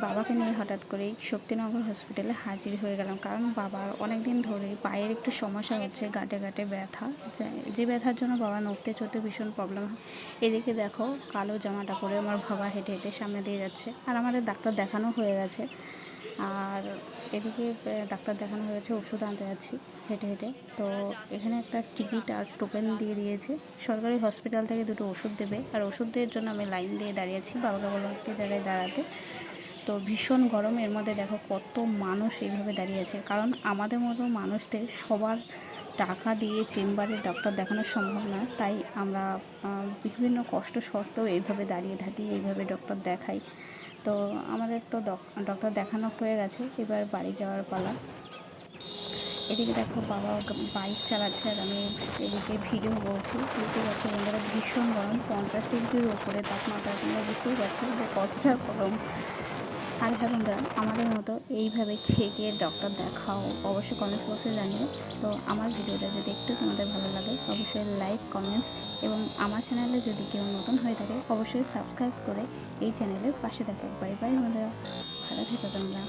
বাবাকে নিয়ে হঠাৎ করেই শক্তিনগর হসপিটালে হাজির হয়ে গেলাম। কারণ বাবার অনেক দিন ধরে পায়ের একটু সমস্যা হচ্ছে, গাঁটে গাঁটে ব্যথা। যে- ব্যথার জন্য বাবা নড়তে চড়তে ভীষণ প্রবলেম হয়। এদিকে দেখো কালো জামাটা পরে আমার বাবা হেঁটে হেঁটে সামনে দিয়ে যাচ্ছে। আর আমাদের ডাক্তার দেখানো হয়ে গেছে। আর এদিকে ডাক্তার দেখানো হয়েছে ওষুধ আনতে যাচ্ছি হেঁটে হেঁটে। তো এখানে একটা টিকিট আর টোকেন দিয়ে দিয়েছে। সরকারি হসপিটাল থেকে দুটো ওষুধ দেবে। আর ওষুধের জন্য আমি লাইন দিয়ে দাঁড়িয়েছি বাবাকে বললাম একটি জায়গায় দাঁড়াতে। তো ভীষণ গরম, এর মধ্যে দেখো কত মানুষ এইভাবে দাঁড়িয়ে আছে। কারণ আমাদের মতো মানুষদের সবার টাকা দিয়ে চেম্বারে ডক্টর দেখানো সম্ভব না, তাই আমরা বিভিন্ন কষ্ট সত্ত্বেও এইভাবে দাঁড়িয়ে থাকি, এইভাবে ডক্টর দেখাই। তো আমাদের তো ডক্টর দেখানো হয়ে গেছে, এবার বাড়ি যাওয়ার পালা। এদিকে দেখো বাবা বাইক চালাচ্ছে আর আমি এদিকে ভিডিও বলছি বুঝতেই পারছ বন্ধুরা, ভীষণ গরম, পঞ্চাশ ডিগ্রির ওপরে তাপমাত্রা, তোমরা বুঝতেই পারছ যে কতটা গরম। আর হ্যাঁ আমাদের মতো এইভাবে খেয়ে গিয়ে ডক্টর দেখাও, অবশ্যই কমেন্টস বক্সে জানিও। তো আমার ভিডিওটা যদি একটু তোমাদের ভালো লাগে, অবশ্যই লাইক কমেন্টস এবং আমার চ্যানেলে যদি কেউ নতুন হয়ে থাকে, অবশ্যই সাবস্ক্রাইব করে এই চ্যানেলের পাশে থাকো। বাই বাই বন্ধুরা, ভালো থেকো তোমরা।